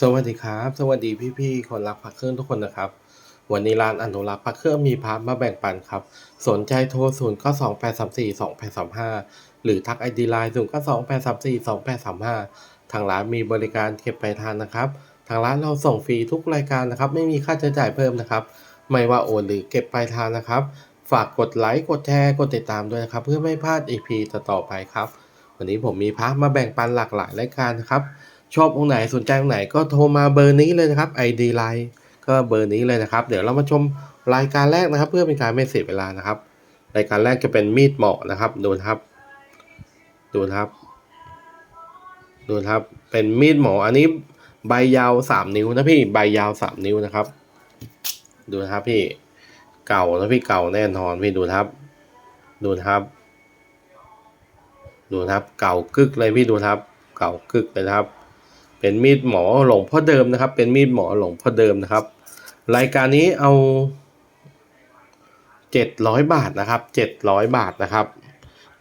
สวัสดีครับ สวัสดีพี่ๆคนรักพระเครื่องทุกคนนะครับ วันนี้ร้านอนุรักษ์พระเครื่องมีพาร์ทมาแบ่งปันครับ สนใจโทร0 9 2 8 3 4 2 8 3 5หรือทักไอดีไลน์0 9 2 8 3 4 2 8 3 5ทางร้านมีบริการเก็บปลายทางนะครับ ทางร้านเราส่งฟรีทุกรายการนะครับ ไม่มีค่าใช้จ่ายเพิ่มนะครับ ไม่ว่าโอนหรือเก็บปลายทางนะครับ ฝากกดไลค์กดแชร์กดติดตามด้วยนะครับ เพื่อไม่พลาด EP ต่อๆไปครับ วันนี้ผมมีพาร์ทมาแบ่งปันหลากหลายรายการนะครับ ชอบองค์ไหนสนใจองค์ไหนก็โทรมาเบอร์นี้เลยนะครับ ID Line ก็เบอร์นี้เลยนะครับ เดี๋ยวเรามาชมรายการแรกนะครับ เพื่อเป็นการไม่เสียเวลานะครับ รายการแรกจะเป็นมีดเหมาะนะครับ ดูนะครับ ดูนะครับ ดูนะครับ เป็นมีดหมออันนี้ใบยาวสามนิ้วนะพี่ใบยาวสามนิ้วนะครับ ดูนะครับพี่เก่านะพี่เก่าแน่นอนพี่ดูนะครับ ดูนะครับ ดูนะครับ เก่ากึกเลยพี่ดูนะครับ เก่ากึกเลยนะครับ เป็นมีดหมอหลวงพ่อเดิมนะครับ เป็นมีดหมอหลวงพ่อเดิมนะครับ รายการนี้เอาเจ็ดร้อยบาทนะครับเจ็ดร้อยบาทนะครับ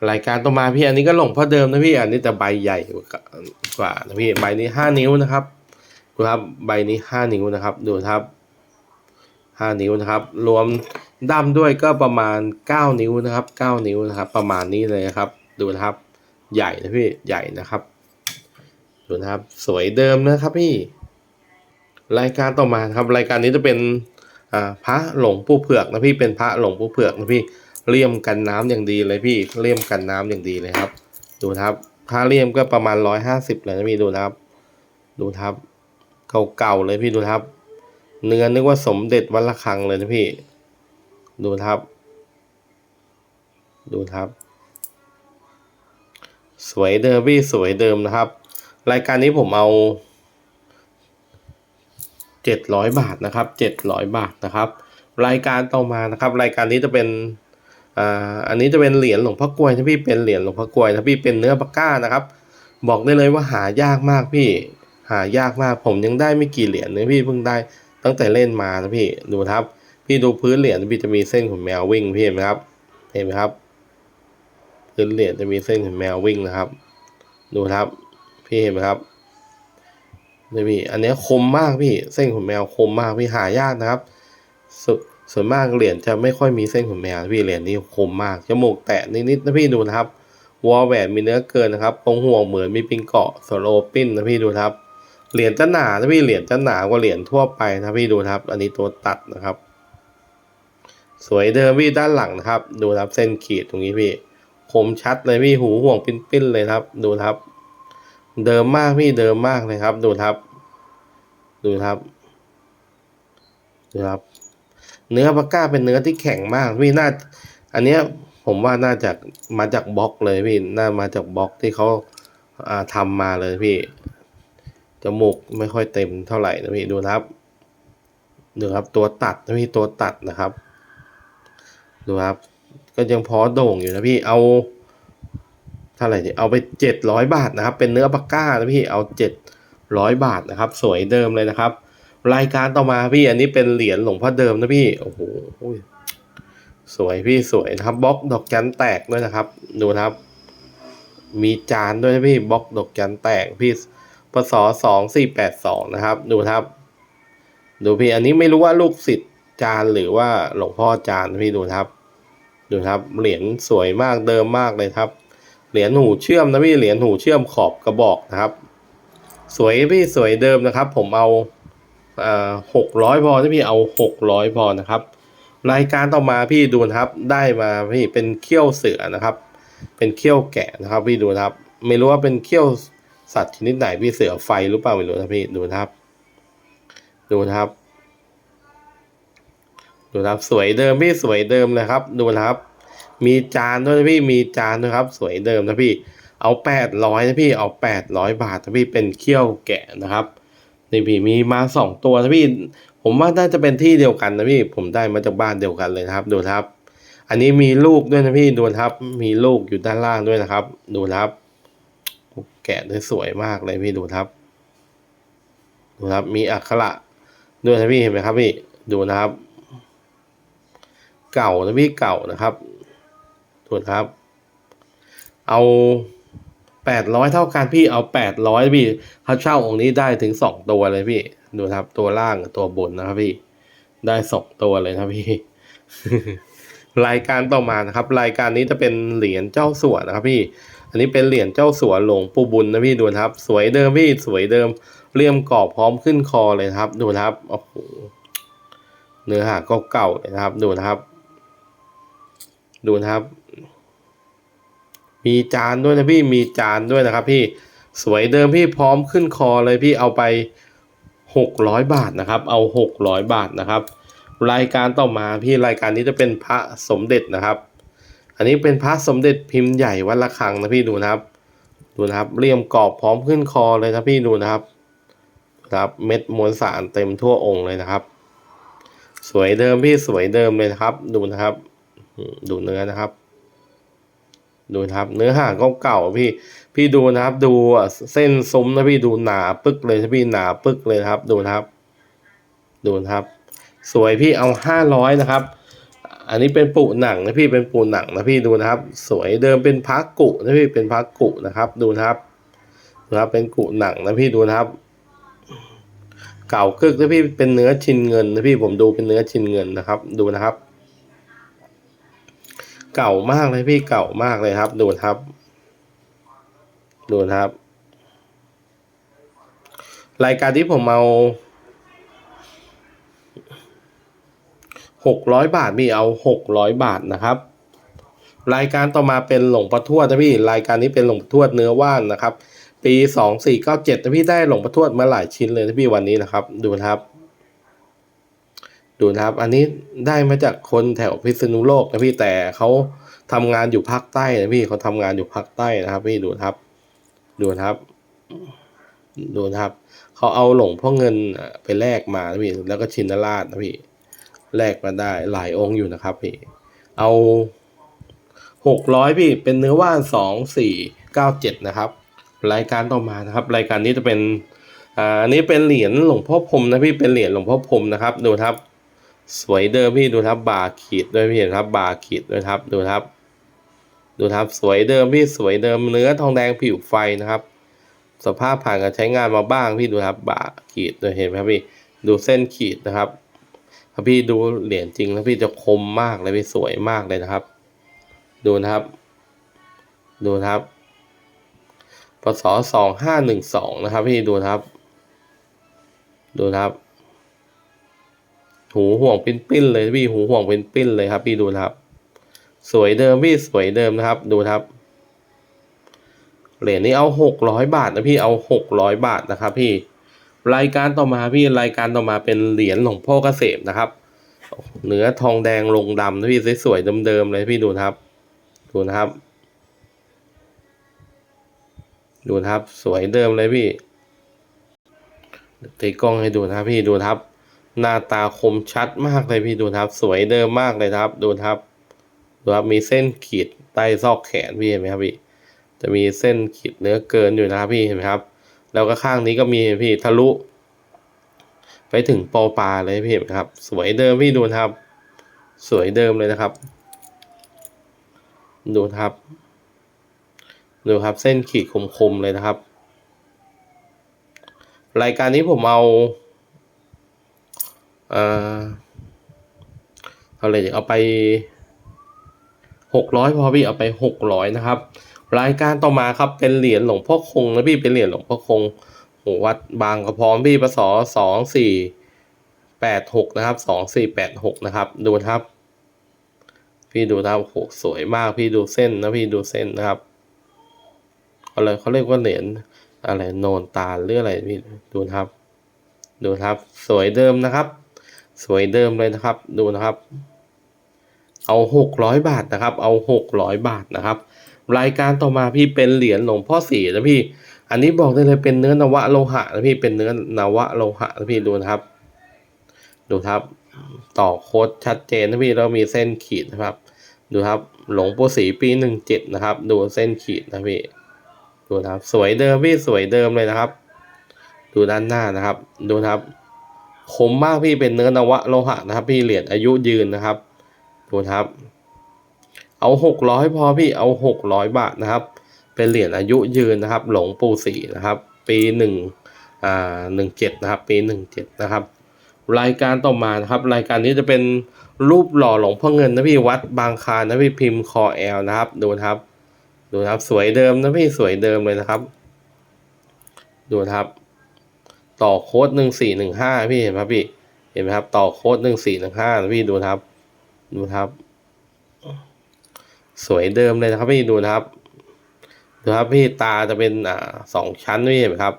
รายการต่อมาพี่อันนี้ก็หลวงพ่อเดิมนะพี่อันนี้แต่ใบใหญ่กว่านะพี่ใบนี้ห้านิ้วนะครับดูครับใบนี้ห้านิ้วนะครับ ดูครับห้านิ้วนะครับ รวมด้ามด้วยก็ประมาณเก้านิ้วนะครับเก้านิ้วนะครับ ประมาณนี้เลยนะครับ ดูนะครับ ใหญ่นะพี่ใหญ่นะครับ ดูนะครับ สวยเดิมนะครับพี่ รายการต่อมาครับ รายการนี้จะเป็นพระหลงปูเผือกนะพี่เป็นพระหลงปูเผือกนะพี่เลี่ยมกันน้ำอย่างดีเลยพี่เลี่ยมกันน้ำอย่างดีเลยครับ ดูนะครับค่าเลี่ยมก็ประมาณร้อยห้าสิบเลยนะพี่ดูนะครับ ดูนะครับเก่าๆเลยพี่ดูนะครับ เนื้อนึกว่าสมเด็จวัดระฆังเลยนะพี่ ดูนะครับ ดูนะครับ สวยเดิมพี่สวยเดิมนะครับ รายการนี้ผมเอาเจ็ดร้อยบาทนะครับเจ็ดร้อยบาทนะครับ รายการต่อมานะครับ รายการนี้จะเป็นอ่าอันนี้จะเป็นเหรียญหลวงพ่อกลวยนะพี่เป็นเหรียญหลวงพ่อกลวยนะพี่เป็นเนื้อปากก้านะครับ บอกได้เลยว่าหายากมากพี่หายากมากผมยังได้ไม่กี่เหรียญนะพี่เพิ่งได้ตั้งแต่เล่นมานะพี่ดูครับ พี่ดูพื้นเหรียญพี่จะมีเส้นขนแมววิ่งพี่เห็นไหมครับเห็นไหมครับพื้นเหรียญจะมีเส้นขนแมววิ่งนะครับ ดูครับ พี่เห็นไหมครับนี่พี่ อันนี้คมมากพี่ เส้นขนแมวคมมากพี่หายากนะครับสส่วนมากเหรียญจะไม่ค่อยมีเส้นขนแมวพี่เหรียญนี้คมมาก จมูกแตะนิดๆนะพี่ดูนะครับ วอลแหวนมีเนื้อเกินนะครับตรงห่วงเหมือนมีปิงเกาะโซโลปิ้นนะพี่ดูครับ เหรียญจะหนานะพี่เหรียญจะหนากว่าเหรียญทั่วไปนะพี่ดูครับ อันนี้ตัวตัดนะครับ สวยเดิมพี่ด้านหลังนะครับ ดูครับเส้นขีดตรงนี้พี่ คมชัดเลยพี่หูห่วงปิ้นๆเลยครับ ดูครับ เดิมมากพี่เดิมมากเลยครับ ดูครับ ดูครับดูครับ เนื้อปากก้าเป็นเนื้อที่แข็งมากพี่น่า อันเนี้ยผมว่าน่าจะมาจากบล็อกเลยพี่น่ามาจากบล็อกที่เขาอ่าทำมาเลยพี่จมูกไม่ค่อยเต็มเท่าไหร่นะพี่ดูครับดูครับตัวตัดนะพี่ตัวตัดนะครับ ดูครับ ก็ยังพอโด่งอยู่นะพี่เอา ท่าไหร่ดิเอาไปเจ็ดร้อยบาทนะครับ เป็นเนื้อปากก้านะพี่เอาเจ็ดร้อยบาทนะครับ สวยเดิมเลยนะครับ รายการต่อมาพี่อันนี้เป็นเหรียญหลวงพ่อเดิมนะพี่โอ้โหสวยพี่สวยนะครับบล็อกดอกจันแตกด้วยนะครับ ดูนะครับ มีจานด้วยนะพี่บล็อกดอกจันแตกพี่พศสองสี่แปดสองนะครับ ดูนะครับ ดูพี่อันนี้ไม่รู้ว่าลูกศิษย์จานหรือว่าหลวงพ่อจานนะพี่ดูนะครับ ดูครับเหรียญสวยมากเดิมมากเลยครับ เหรียญหูเชื่อมนะพี่เหรียญหูเชื่อมขอบกระบอกนะครับ สวยพี่สวยเดิมนะครับ ผมเอาหกร้อยพอนะพี่เอาหกร้อยพอนะครับ รายการต่อมาพี่ดูนะครับ ได้มาพี่เป็นเขี้ยวเสือนะครับ เป็นเขี้ยวแกะนะครับ พี่ดูนะครับ ไม่รู้ว่าเป็นเขี้ยวสัตว์ชนิดไหนพี่เสือไฟหรือเปล่าไม่รู้นะพี่ดูนะครับ ดูนะครับ ดูนะครับ สวยเดิมพี่สวยเดิมเลยครับ ดูนะครับ มีจานด้วยนะพี่มีจานนะครับ สวยเดิมนะพี่ เอาแปดร้อยนะพี่เอาแปดร้อยบาทนะพี่เป็นเขี้ยวแกะนะครับนี่พี่มีมาสองตัวนะพี่ผมว่าน่าจะเป็นที่เดียวกันนะพี่ผมได้มาจากบ้านเดียวกันเลยนะครับ ดูครับ อันนี้มีลูกด้วยนะพี่ดูครับ มีลูกอยู่ด้านล่างด้วยนะครับ ดูครับ แกะได้สวยมากเลยพี่ดูครับ ดูครับ มีอักขระด้วยนะพี่เห็นไหมครับพี่ดูนะครับ เก่านะพี่เก่านะครับ ถูครับ เอาแปดร้อยเท่ากันพี่เอาแปดร้อยพี่เขาเช่าองค์นี้ได้ถึงสองตัวเลยพี่ ดูนะครับ ตัวล่างตัวบนนะครับพี่ ได้สองตัวเลยนะพี่ รายการต่อมานะครับ รายการนี้จะเป็นเหรียญเจ้าสัวนะครับพี่ อันนี้เป็นเหรียญเจ้าสัวหลวงปู่บุญนะพี่ดูนะครับ สวยเดิมพี่สวยเดิมเลี่ยมกรอบพร้อมขึ้นคอเลยครับ ดูนะครับโอ้โหเนื้อหาก็เก่าเลยนะครับ ดูนะครับ ดูนะครับ มีจานด้วยนะพี่มีจานด้วยนะครับพี่สวยเดิมพี่พร้อมขึ้นคอเลยพี่เอาไปหกร้อยบาทนะครับ เอาหกร้อยบาทนะครับ รายการต่อมาพี่รายการนี้จะเป็นพระสมเด็จนะครับ อันนี้เป็นพระสมเด็จพิมพ์ใหญ่วัดละคังนะพี่ดูนะครับ ดูนะครับเรียมกรอบพร้อมขึ้นคอเลยนะพี่ดูนะครับนะครับเม็ดมวลสารเต็มทั่วองค์เลยนะครับ สวยเดิมพี่สวยเดิมเลยนะครับ ดูนะครับ ดูเนื้อนะครับ ดูนะครับ เนื้อหาก็เก่าๆพี่ พี่ดูนะครับ ดูเส้นซุ้มนะพี่ดูหนาปึกเลยนะพี่หนาปึกเลยครับ ดูนะครับ ดูนะครับ สวยพี่เอาห้าร้อยนะครับ อันนี้เป็นปูหนังนะพี่เป็นปูหนังนะพี่ดูนะครับ สวยเดิมเป็นพักกุนะพี่เป็นพักกุนะครับ ดูนะครับดูนะครับเป็นกุหนังนะพี่ดูนะครับ เก่ากึกนะพี่เป็นเนื้อชินเงินนะพี่ผมดูเป็นเนื้อชินเงินนะครับ ดูนะครับ เก่ามากเลยพี่เก่ามากเลยครับ ดูนะครับ ดูนะครับ รายการที่ผมเอาหกร้อยบาทพี่เอาหกร้อยบาทนะครับ รายการต่อมาเป็นหลงพ่อทวดนะพี่รายการนี้เป็นหลงพ่อทวดเนื้อว่านนะครับ ปีสองสี่เก้าเจ็ดนะพี่ได้หลงพ่อทวดมาหลายชิ้นเลยนะพี่วันนี้นะครับ ดูนะครับ ดูนะครับ อันนี้ได้มาจากคนแถวพิษณุโลกนะพี่แต่เขาทำงานอยู่ภาคใต้นะพี่เขาทำงานอยู่ภาคใต้นะครับ พี่ดูนะครับ ดูนะครับ ดูนะครับเขาเอาหลงพ่อเงินไปแลกมานะพี่แล้วก็ชินราชนะพี่แลกมาได้หลายองค์อยู่นะครับ พี่ เอาหกร้อยพี่เป็นเนื้อว่านสองสี่เก้าเจ็ดนะครับ รายการต่อมานะครับ รายการนี้จะเป็นอ่าอันนี้เป็นเหรียญหลวงพ่อพรมนะพี่เป็นเหรียญหลวงพ่อพรมนะครับ ดูครับ สวยเดิมพี่ดูครับบาขีดด้วยพี่เห็นครับบาขีดด้วยครับดูครับ ดูครับสวยเดิมพี่สวยเดิมเนื้อทองแดงผิวไฟนะครับ สภาพผ่านการใช้งานมาบ้างพี่ดูครับบาขีดด้วยเห็นไหมครับพี่ดูเส้นขีดนะครับถ้าพี่ดูเหรียญจริงแล้วพี่จะคมมากเลยพี่สวยมากเลยนะครับ ดูนะครับ ดูนะครับพศสองห้าหนึ่งสองนะครับ พี่ดูนะครับ ดูนะครับ หูห่วงเป็นปิ้นเลยพี่หูห่วงเป็นปิ้นเลยครับ พี่ดูนะครับ สวยเดิมพี่สวยเดิมนะครับ ดูครับเหรียญนี้เอาหกร้อยบาทนะพี่เอาหกร้อยบาทนะครับ พี่รายการต่อมาพี่รายการต่อมาเป็นเหรียญหลวงพ่อเกษมนะครับเนื้อทองแดงลงดำนะพี่สวยๆเดิมๆเลยพี่ดูนะครับ ดูนะครับ ดูนะครับ สวยเดิมเลยพี่ตีกล้องให้ดูนะครับพี่ดูนะครับ หน้าตาคมชัดมากเลยพี่ดูครับ สวยเดิมมากเลยครับ ดูครับ ดูครับมีเส้นขีดใต้ซอกแขนพี่เห็นไหมครับพี่ จะมีเส้นขีดเนื้อเกินอยู่นะครับพี่เห็นไหมครับ แล้วก็ข้างนี้ก็มีพี่ทะลุ ไปถึงปอปลาเลยพี่เห็นไหมครับ สวยเดิมพี่ดูครับ สวยเดิมเลยนะครับ ดูครับ ดูครับเส้นขีดคมๆเลยนะครับ รายการนี้ผมเอา เออเอาเลยเอาไปหกร้อยพอพี่เอาไปหกร้อยนะครับ รายการต่อมาครับเป็นเหรียญหลวงพ่อคงนะพี่เป็นเหรียญหลวงพ่อคงโหวัดบางกระพร้อมพี่ปศสองสี่แปดหกนะครับสองสี่แปดหกนะครับ ดูครับ พี่ดูนะครับโหสวยมากพี่ดูเส้นนะพี่ดูเส้นนะครับอะไรเขาเรียกว่าเหรียญอะไรโนนตาหรืออะไรพี่ดูครับ ดูครับ สวยเดิมนะครับ สวยเดิมเลยนะครับ ดูนะครับ เอาหกร้อยบาทนะครับ เอาหกร้อยบาทนะครับ รายการต่อมาพี่เป็นเหรียญหลวงพ่อสีนะพี่ อันนี้บอกได้เลยเป็นเนื้อนวะโลหะนะพี่ เป็นเนื้อนวะโลหะนะพี่ดูนะครับ ดูครับ ต่อโค้ดชัดเจนนะพี่แล้วมีเส้นขีดนะครับ ดูครับ หลวงปู่ศรีปีหนึ่งเจ็ดนะครับ ดูเส้นขีดนะพี่ ดูนะครับ สวยเดิมพี่สวยเดิมเลยนะครับ ดูด้านหน้านะครับ ดูครับ คมมากพี่เป็นเนื้อนวะโลหะนะครับ พี่เหรียญอายุยืนนะครับดูนะครับ เอาหกร้อยพอพี่เอาหกร้อยบาทนะครับ เป็นเหรียญอายุยืนนะครับ หลงปู่ศรีนะครับ ปีหนึ่งอ่าหนึ่งเจ็ดนะครับ ปีหนึ่งเจ็ดนะครับ รายการต่อมานะครับ รายการนี้จะเป็นรูปหล่อหลงพ่อเงินนะพี่วัดบางคานนะพี่พิมพ์คอแอลนะครับ ดูนะครับ ดูนะครับสวยเดิมนะพี่สวยเดิมเลยนะครับ ดูนะครับ ต่อโค้ดหนึ่งสี่หนึ่งห้าพี่เห็นไหมครับพี่ เห็นไหมครับ ต่อโค้ดหนึ่งสี่หนึ่งห้าพี่ดูนะครับ ดูนะครับ สวยเดิมเลยนะครับพี่ดูนะครับ ดูครับพี่ตาจะเป็นอ่าสองชั้นพี่เห็นไหมครับ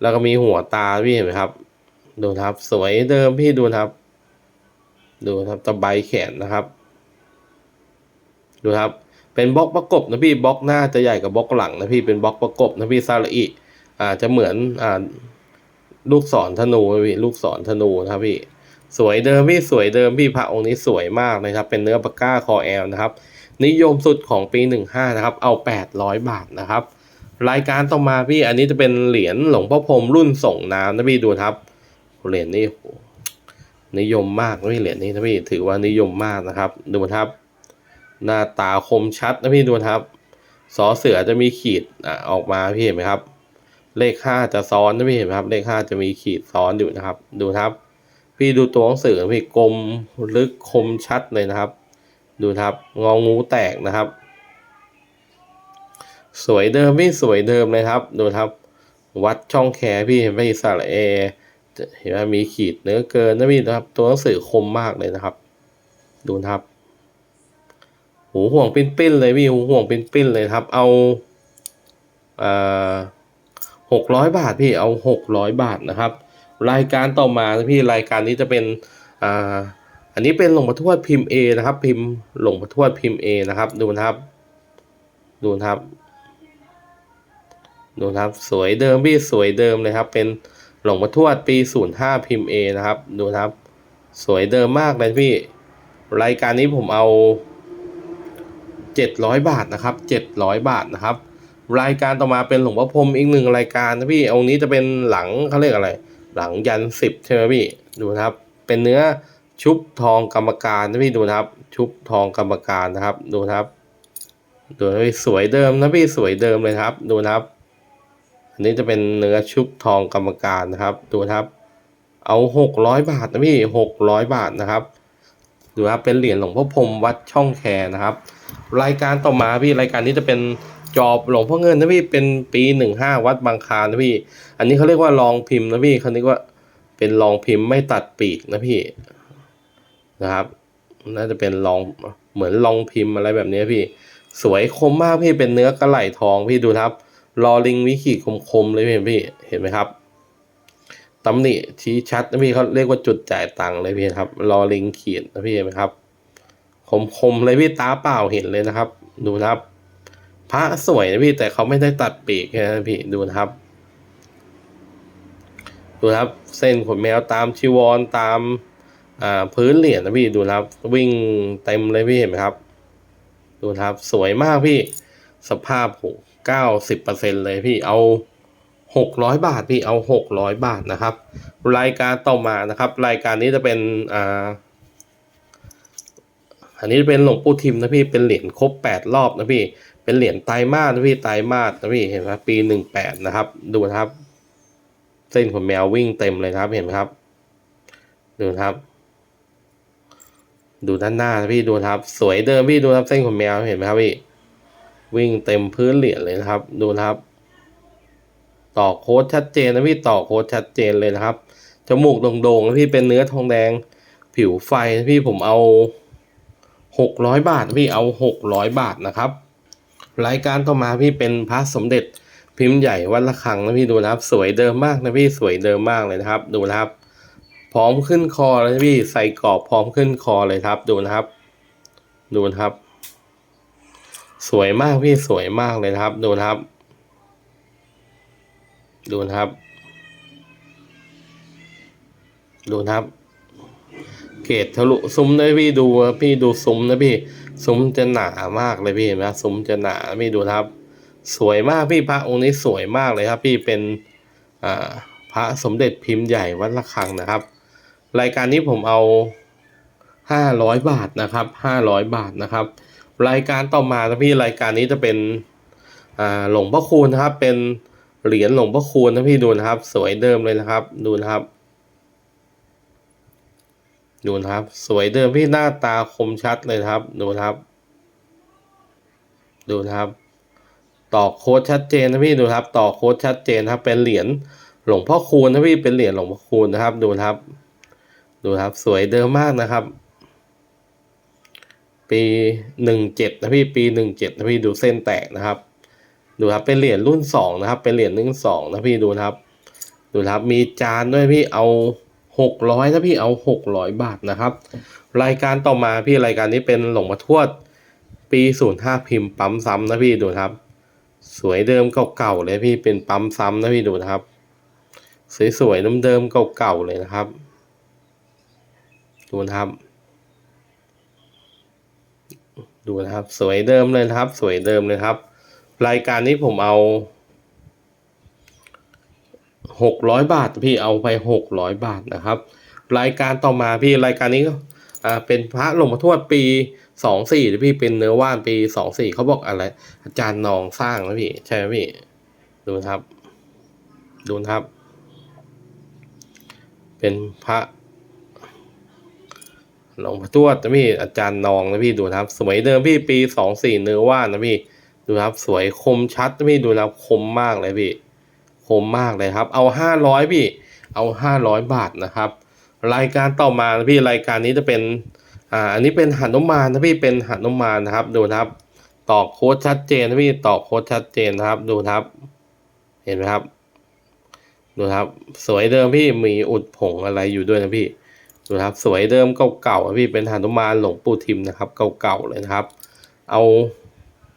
แล้วก็มีหัวตาพี่เห็นไหมครับ ดูนะครับ สวยเดิมพี่ดูนะครับ ดูนะครับตะไบแขนนะครับ ดูครับ เป็นบล็อกประกบนะพี่บล็อกหน้าจะใหญ่กับบล็อกหลังนะพี่เป็นบล็อกประกบนะพี่ซาลอิอ่าจะเหมือนอ่า ลูกศรธนูนะพี่ลูกศรธนูนะครับพี่สวยเดิมพี่สวยเดิมพี่พระองค์นี้สวยมากนะครับ เป็นเนื้อปากก้าคอแอลนะครับ นิยมสุดของปี 15 นะครับ เอา 800 บาทนะครับ รายการต่อมาพี่อันนี้จะเป็นเหรียญหลวงพ่อพรมรุ่นส่งน้ำนะพี่ดูครับเหรียญนี้นิยมมากนะพี่เหรียญนี้นะพี่ถือว่านิยมมากนะครับ ดูครับ หน้าตาคมชัดนะพี่ดูครับสอเสือจะมีขีดออกมาพี่เห็นไหมครับ เลขห้าจะซ้อนนะพี่เห็นไหมครับ เลขห้าจะมีขีดซ้อนอยู่นะครับ ดูครับ พี่ดูตัวหนังสือพี่กลมลึกคมชัดเลยนะครับ ดูครับงองูแตกนะครับ สวยเดิมพี่สวยเดิมเลยครับ ดูครับ วัดช่องแคพี่เห็นไหมสระเอเห็นว่ามีขีดเนื้อเกินนะพี่นะครับ ตัวหนังสือคมมากเลยนะครับ ดูนะครับหูห่วงปิ้นๆเลยพี่หูห่วงปิ้นๆเลยครับ เอาเอ่อ หกร้อยบาทพี่เอาหกร้อยบาทนะครับ รายการต่อมาพี่รายการนี้จะเป็นอ่าอันนี้เป็นหลวงพ่อทวดพิมพ์ A นะครับ พิมพ์หลวงพ่อทวดพิมพ์ A นะครับ ดูนะครับ ดูนะครับ ดูนะครับ สวยเดิมพี่สวยเดิมเลยครับ เป็นหลวงพ่อทวดปี 05 พิมพ์ A นะครับ ดูนะครับ สวยเดิมมากเลยพี่ รายการนี้ผมเอา 700 บาทนะครับ 700 บาทนะครับ รายการต่อมาเป็นหลวงพ่อพรมอีกหนึ่งรายการนะพี่องค์นี้จะเป็นหลังเขาเรียกอะไร หลังยันสิบใช่ไหมพี่ดูนะครับ เป็นเนื้อชุบทองกรรมการนะพี่ดูนะครับ ชุบทองกรรมการนะครับ ดูนะครับดูนะพี่สวยเดิมนะพี่สวยเดิมเลยครับ ดูนะครับ อันนี้จะเป็นเนื้อชุบทองกรรมการนะครับ ดูนะครับ เอาหกร้อยบาทนะพี่หกร้อยบาทนะครับดูครับเป็นเหรียญหลวงพ่อพรมวัดช่องแคนะครับ รายการต่อมาพี่รายการนี้จะเป็น จอบหลวงพ่อเงินนะพี่เป็นปีหนึ่งห้าวัดบางคานนะพี่ อันนี้เขาเรียกว่าลองพิมพ์นะพี่เขาเรียกว่าเป็นลองพิมพ์ไม่ตัดปีกนะพี่นะครับ น่าจะเป็นลองเหมือนลองพิมพ์อะไรแบบนี้พี่ สวยคมมากพี่เป็นเนื้อกระไหล่ทองพี่ดูนะครับรอลิงวิขีคมๆเลยพี่พี่เห็นไหมครับตำหนิชี้ชัดนะพี่เขาเรียกว่าจุดจ่ายตังค์เลยพี่ครับรอลิงขีดนะพี่เห็นไหมครับคมๆเลยพี่ตาเปล่าเห็นเลยนะครับ ดูนะครับ พระสวยนะพี่แต่เขาไม่ได้ตัดปีกนั้นพี่ดูนะครับ ดูนะครับ เส้นขนแมวตามชีวรตามอ่าพื้นเหรียญนะพี่ดูนะครับ วิ่งเต็มเลยพี่เห็นไหมครับ ดูนะครับสวยมากพี่ สภาพโหเก้าสิบเปอร์เซ็นเลยพี่เอาหกร้อยบาทพี่เอาหกร้อยบาทนะครับ รายการต่อมานะครับ รายการนี้จะเป็นอ่า อันนี้เป็นหลวงปู่ทิมนะพี่เป็นเหรียญครบแปดรอบนะพี่เป็นเหรียญไตรมาสนะพี่ไตรมาสนะพี่เห็นไหมปีหนึ่งแปดนะครับ ดูนะครับ เส้นขนแมววิ่งเต็มเลยครับเห็นไหมครับ ดูนะครับ ดูด้านหน้านะพี่ดูนะครับ สวยเดิมพี่ดูนะครับเส้นขนแมวเห็นไหมครับพี่วิ่งเต็มพื้นเหรียญเลยนะครับ ดูนะครับ ต่อโค้ดชัดเจนนะพี่ต่อโค้ดชัดเจนเลยนะครับจมูกโด่งๆนะพี่เป็นเนื้อทองแดง ผิวไฟนะพี่ผมเอา หกร้อยบาทพี่เอาหกร้อยบาทนะครับ รายการต่อมาพี่เป็นพระสมเด็จพิมพ์ใหญ่วัดละคังนะพี่ดูนะครับ สวยเดิมมากนะพี่สวยเดิมมากเลยนะครับ ดูนะครับ พร้อมขึ้นคอเลยพี่ใส่กรอบพร้อมขึ้นคอเลยครับ ดูนะครับ ดูนะครับ สวยมากพี่สวยมากเลยนะครับ ดูนะครับ ดูนะครับ ดูนะครับ เกรดทะลุซุ้มนะพี่ดูพี่ดูซุ้มนะพี่ซุ้มจะหนามากเลยพี่เห็นไหมซุ้มจะหนาพี่ดูครับ สวยมากพี่พระองค์นี้สวยมากเลยครับ พี่เป็นพระสมเด็จพิมพ์ใหญ่วัดระฆังนะครับ รายการนี้ผมเอาห้าร้อยบาทนะครับห้าร้อยบาทนะครับ รายการต่อมานะพี่รายการนี้จะเป็นหลวงพ่อคูณนะครับ เป็นเหรียญหลวงพ่อคูณนะพี่ดูนะครับ สวยเดิมเลยนะครับ ดูนะครับ ดูนะครับ สวยเดิมพี่หน้าตาคมชัดเลยครับ ดูนะครับ ดูนะครับ ต่อโค้ดชัดเจนนะพี่ดูนะครับ ต่อโค้ดชัดเจนครับ เป็นเหรียญหลวงพ่อคูณนะพี่เป็นเหรียญหลวงพ่อคูณนะครับ ดูนะครับ ดูนะครับ สวยเดิมมากนะครับ ปีหนึ่งเจ็ดนะพี่ปีหนึ่งเจ็ดนะพี่ดูเส้นแตกนะครับ ดูครับเป็นเหรียญรุ่นสองนะครับ เป็นเหรียญรุ่นสองนะพี่ดูนะครับ ดูนะครับ มีจานด้วยพี่เอา หกร้อยนะพี่เอาหกร้อยบาทนะครับ รายการต่อมาพี่รายการนี้เป็นหลงพ่อทวดปีศูนย์ห้าพิมพ์ปั๊มซ้ำนะพี่ดูครับ สวยเดิมเก่าๆเลยพี่เป็นปั๊มซ้ำนะพี่ดูครับ สวยๆเดิมๆเก่าๆเลยนะครับ ดูนะครับ ดูนะครับ สวยเดิมเลยนะครับ สวยเดิมเลยครับ รายการนี้ผมเอา หกร้อยบาทพี่เอาไปหกร้อยบาทนะครับ รายการต่อมาพี่รายการนี้ก็อ่าเป็นพระหลวงพ่อทวดปีสองสี่พี่เป็นเนื้อว่านปีสองสี่เขาบอกอะไรอาจารย์นองสร้างนะพี่ใช่ไหมพี่ดูนะครับ ดูนะครับ เป็นพระหลวงพ่อทวดนะพี่อาจารย์นองนะพี่ดูนะครับสวยเดิมพี่ปีสองสี่เนื้อว่านนะพี่ดูนะครับสวยคมชัดนะพี่ดูนะครับคมมากเลยพี่ คมมากเลยครับ เอาห้าร้อยพี่ เอาห้าร้อยบาทนะครับ รายการต่อมานะพี่รายการนี้จะเป็นอ่าอันนี้เป็นหันุมานนะพี่เป็นหันุมานนะครับดูนะครับต่อโค้ดชัดเจนนะพี่ต่อโค้ดชัดเจนนะครับดูครับ เห็นไหมครับ ดูครับ สวยเดิมพี่มีอุดผงอะไรอยู่ด้วยนะพี่ดูครับ สวยเดิมเก่าๆนพี่เป็นหนุมานหลวงปู่ทิมนะครับ เก่าๆเลยนะครับ เอา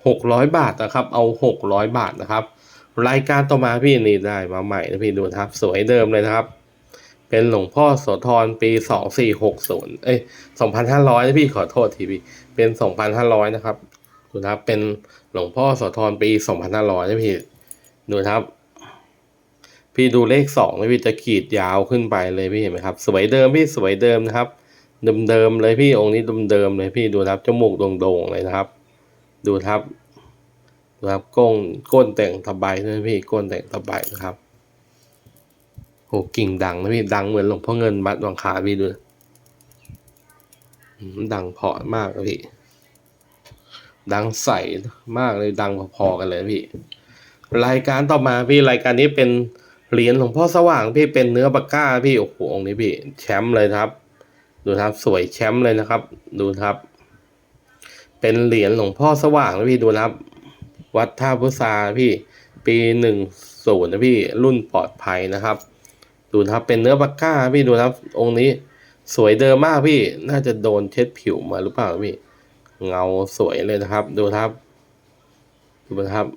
หกร้อยบาทนะครับ เอาหกร้อยบาทนะครับ รายการต่อมาพี่นี่ได้มาใหม่นะพี่ดูครับ สวยเดิมเลยนะครับ เป็นหลวงพ่อโสธรปีสองสี่หกศูนย์เอ้ยสองพันห้าร้อยนะพี่ขอโทษทีพี่เป็นสองพันห้าร้อยนะครับดูครับเป็นหลวงพ่อโสธรปีสองพันห้าร้อยนะพี่ดูครับ พี่ดูเลขสองนะพี่จะขีดยาวขึ้นไปเลยพี่เห็นไหมครับ สวยเดิมพี่สวยเดิมนะครับเดิมๆเลยพี่องค์นี้เดิมๆเลยพี่ดูครับจมูกโด่งๆเลยนะครับ ดูครับ ดูครับก้นก้นแต่งตะไบนะพี่ก้นแต่งตะไบนะครับโหกิ่งดังนะพี่ดังเหมือนหลวงพ่อเงินบัดวังคาพี่ดูดังเพาะมากเลยพี่ ดังใสมากเลยดังพอๆกันเลยพี่ รายการต่อมาพี่รายการนี้เป็นเหรียญหลวงพ่อสว่างพี่เป็นเนื้อปากก้าพี่โอ้โหองค์นี้พี่ แชมป์เลยครับ ดูครับสวยแชมป์เลยนะครับ ดูครับ เป็นเหรียญหลวงพ่อสว่างนะพี่ดูนะครับ วัดท่าพุทราพี่ ปีหนึ่งศูนย์นะพี่รุ่นปลอดภัยนะครับ ดูนะครับเป็นเนื้อปากก้าพี่ดูนะครับ องค์นี้สวยเดิมมากพี่ น่าจะโดนเช็ดผิวมาหรือเปล่าพี่ เงาสวยเลยนะครับ ดูนะครับ ดูนะครับ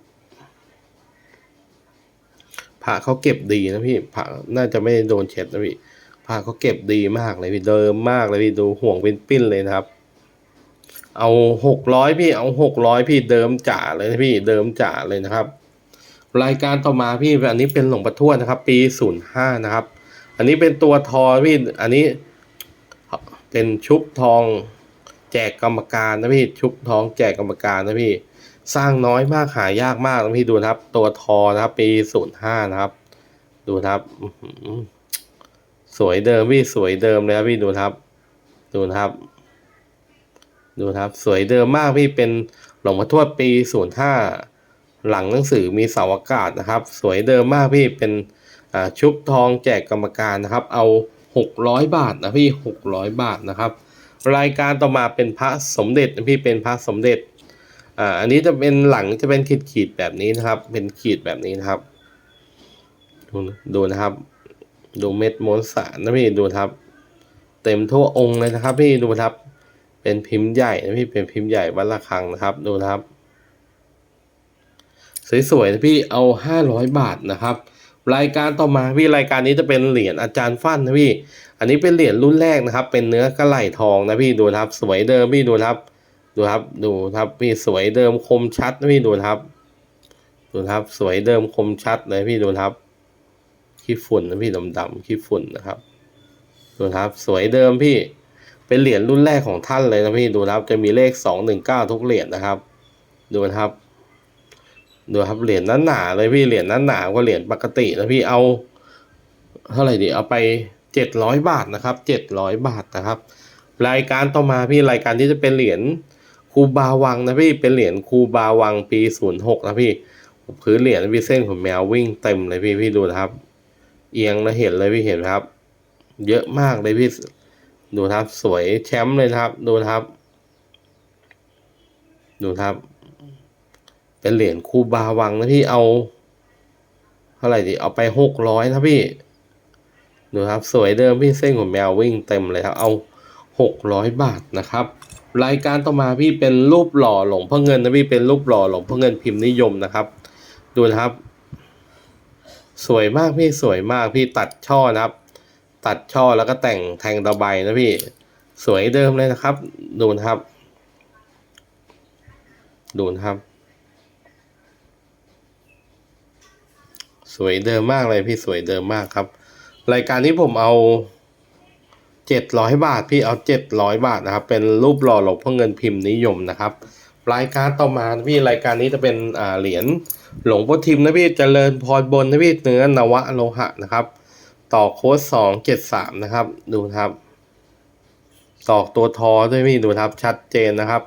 พระเขาเก็บดีนะพี่พระน่าจะไม่โดนเช็ดนะพี่พระเขาเก็บดีมากเลยพี่เดิมมากเลยพี่ดูห่วงเป็นปิ้นเลยนะครับ เอาหกร้อยพี่เอาหกร้อยพี่เดิมจ่าเลยนะพี่เดิมจ่าเลยนะครับ รายการต่อมาพี่อันนี้เป็นหลวงปู่ทวดนะครับ ปีศูนย์ห้านะครับ อันนี้เป็นตัวทอพี่อันนี้เป็นชุบทองแจกกรรมการนะพี่ชุบทองแจกกรรมการนะพี่ สร้างน้อยมากหายากมากนะพี่ดูนะครับ ตัวทอนะครับ ปีศูนย์ห้านะครับ ดูนะครับสวยเดิมพี่สวยเดิมเลยครับพี่ดูนะครับ ดูนะครับ ดูนะครับ สวยเดิมมากพี่เป็นหลวงพ่อทวดปีศูนย์ห้าหลังหนังสือมีเสาอากาศนะครับ สวยเดิมมากพี่เป็นชุบทองแจกกรรมการนะครับ เอาหกร้อยบาทนะพี่หกร้อยบาทนะครับ รายการต่อมาเป็นพระสมเด็จนะพี่เป็นพระสมเด็จอ่าอันนี้จะเป็นหลังจะเป็นขีดขีดแบบนี้นะครับ เป็นขีดแบบนี้นะครับ ดูนะดูนะครับ ดูเม็ดมวลสารนะพี่ดูครับ เต็มทั่วองค์เลยนะครับ พี่ดูครับ เป็นพิมพ์ใหญ่นะพี่เป็นพิมพ์ใหญ่วัดระฆังนะครับ ดูนะครับ สวยๆนะพี่เอาห้าร้อยบาทนะครับ รายการต่อมาพี่รายการนี้จะเป็นเหรียญอาจารย์ฟั่นนะพี่ อันนี้เป็นเหรียญรุ่นแรกนะครับ เป็นเนื้อกระไหลทองนะพี่ดูนะครับ สวยเดิมพี่ดูนะครับดูครับดูครับพี่สวยเดิมคมชัดนะพี่ดูนะครับดูครับสวยเดิมคมชัดเลยพี่ดูนะครับขี้ฝุ่นนะพี่ดำๆขี้ฝุ่นนะครับดูครับสวยเดิมพี่ เป็นเหรียญรุ่นแรกของท่านเลยนะพี่ดูนะครับ จะมีเลขสองหนึ่งเก้าทุกเหรียญนะครับ ดูนะครับ ดูครับเหรียญนั้นหนาเลยพี่เหรียญนั้นหนากว่าเหรียญปกตินะพี่เอาเท่าไหร่ดีเอาไปเจ็ดร้อยบาทนะครับเจ็ดร้อยบาทนะครับ รายการต่อมาพี่รายการที่จะเป็นเหรียญครูบาวังนะพี่เป็นเหรียญครูบาวังปีศูนย์หกนะพี่พื้นเหรียญพี่เส้นของแมววิ่งเต็มเลยพี่พี่ดูนะครับ เอียงแล้วเห็นเลยพี่เห็นครับ เยอะมากเลยพี่ ดูครับสวยแชมป์เลยครับ ดูครับ ดูครับ เป็นเหรียญคูบาวังนะพี่เอาเท่าไหร่ดีเอาไปหกร้อยนะพี่ ดูครับ สวยเดิมพี่เส้นของแมววิ่งเต็มเลยครับ เอาหกร้อยบาทนะครับ รายการต่อมาพี่เป็นรูปหล่อหลวงพ่อเงินนะพี่เป็นรูปหล่อหลวงพ่อเงินพิมพ์นิยมนะครับ ดูนะครับ สวยมากพี่สวยมากพี่ตัดช่อนะครับ ตัดช่อแล้วก็แต่งแทงตะไบนะพี่ สวยเดิมเลยนะครับ ดูนะครับ ดูนะครับ สวยเดิมมากเลยพี่สวยเดิมมากครับ รายการนี้ผมเอาเจ็ดร้อยบาทพี่เอาเจ็ดร้อยบาทนะครับ เป็นรูปหล่อหลวงพ่อเงินพิมพ์นิยมนะครับ รายการต่อมาพี่รายการนี้จะเป็นอ่าเหรียญหลวงพ่อทิมนะพี่เจริญพรบนนะพี่เนื้อนวะโลหะนะครับ ต่อโค้ดสองเจ็ดสามนะครับ ดูครับ ตอกตัวทอด้วยพี่ดูครับ ชัดเจนนะครับ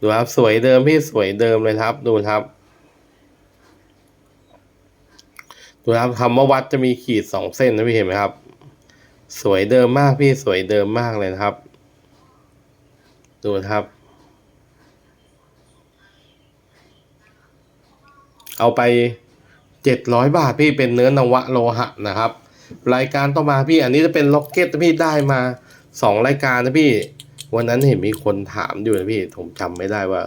ดูครับสวยเดิมพี่สวยเดิมเลยครับ ดูครับ ดูครับคำว่าวัดจะมีขีดสองเส้นนะพี่เห็นไหมครับ สวยเดิมมากพี่สวยเดิมมากเลยนะครับ ดูครับเอาไปเจ็ดร้อยบาทพี่เป็นเนื้อนวะโลหะนะครับ รายการต่อมาพี่ อันนี้จะเป็นล็อกเก็ตพี่ได้มาสองรายการนะพี่ วันนั้นเห็นมีคนถามอยู่นะพี่ ผมจำไม่ได้ว่า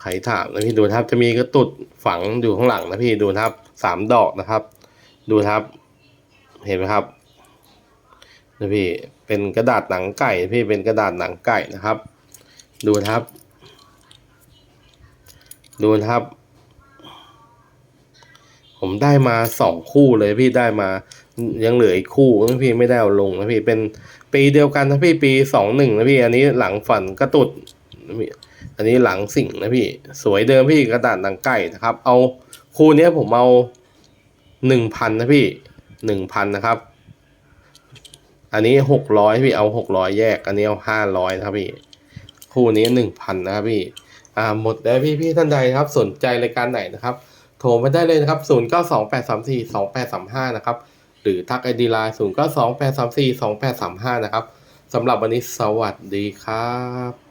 ใครถามนะพี่ดูนะครับ จะมีกระตุดฝังอยู่ข้างหลังนะพี่ดูนะครับสามดอกนะครับ ดูนะครับ เห็นไหมครับนะพี่เป็นกระดาษหนังไก่พี่เป็นกระดาษหนังไก่นะครับ ดูนะครับ ดูนะครับ ผมได้มาสองคู่เลยพี่ได้มา ยังเหลืออีกคู่นะพี่ไม่ได้เอาลงนะพี่เป็นปีเดียวกันนะพี่ปีสองหนึ่งนะพี่ อันนี้หลังฝันกระตุดนะพี่อันนี้หลังสิ่งนะพี่ สวยเดิมพี่กระดาษหนังไก่นะครับ เอาคู่นี้ผมเอาหนึ่งพันนะพี่หนึ่งพันนะครับ อันนี้หกร้อยพี่เอาหกร้อยแยก อันนี้เอาห้าร้อยนะครับพี่ คู่นี้หนึ่งพันนะครับพี่อ่าหมดแล้วพี่พี่ท่านใดครับ สนใจรายการไหนนะครับ โทรมาได้เลยนะครับ0 9 2 8 3 4 2 8 3 5นะครับ หรือทักไอดีไลน์ศูนย์ก็สองแปดสามสี่สองแปดสามห้านะครับสำหรับวันนี้สวัสดีครับ